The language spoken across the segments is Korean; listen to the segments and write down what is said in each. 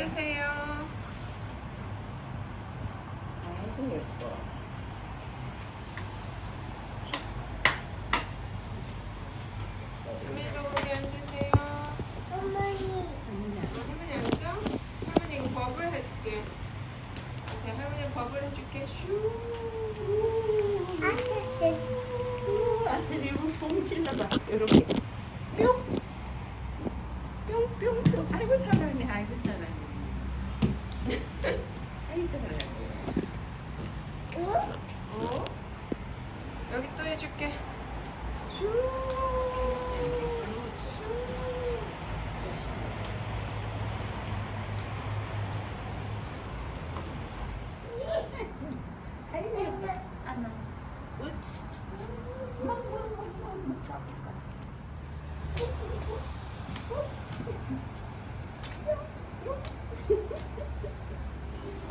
앉으세요. 아이고 예뻐. 할머니도 거기 앉으세요. 어머니. 할머니 앉아. 할머니 이거 버블 해줄게. 그래서 할머니 버블 해줄게. 슈. 아저씨. 우, 아슬이 뽕 찔러봐. 이렇게 뿅. 뿅뿅뿅. 아이고 사랑해. 아이고 사랑해. 아이고 사랑해. 응? 어? 여기 또 해줄게. 슈.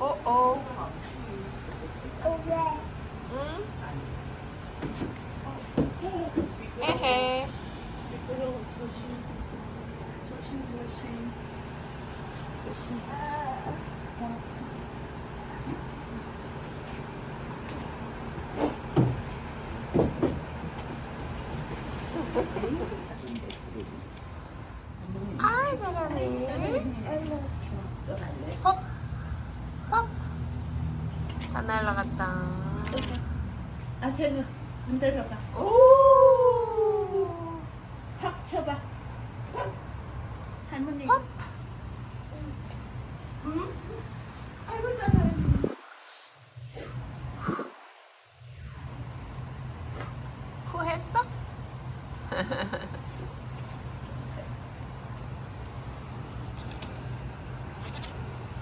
어 어. 왜? 응? 에헤. 아 잘하네. 날라갔다. 아세는 흔들어 봐. 오. 팍 쳐봐. 팍. 할머니. 팍. 응? 아이고 잘하네. 후했어?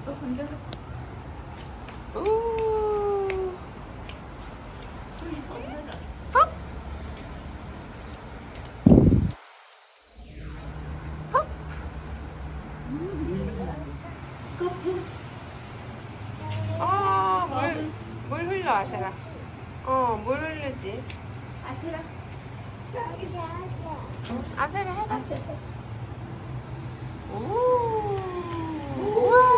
또 흔들어. 오. 어, 물, 물 흘러, 아세라. 어, 물 흐르지. 아세라. 아세라 해봐. 오.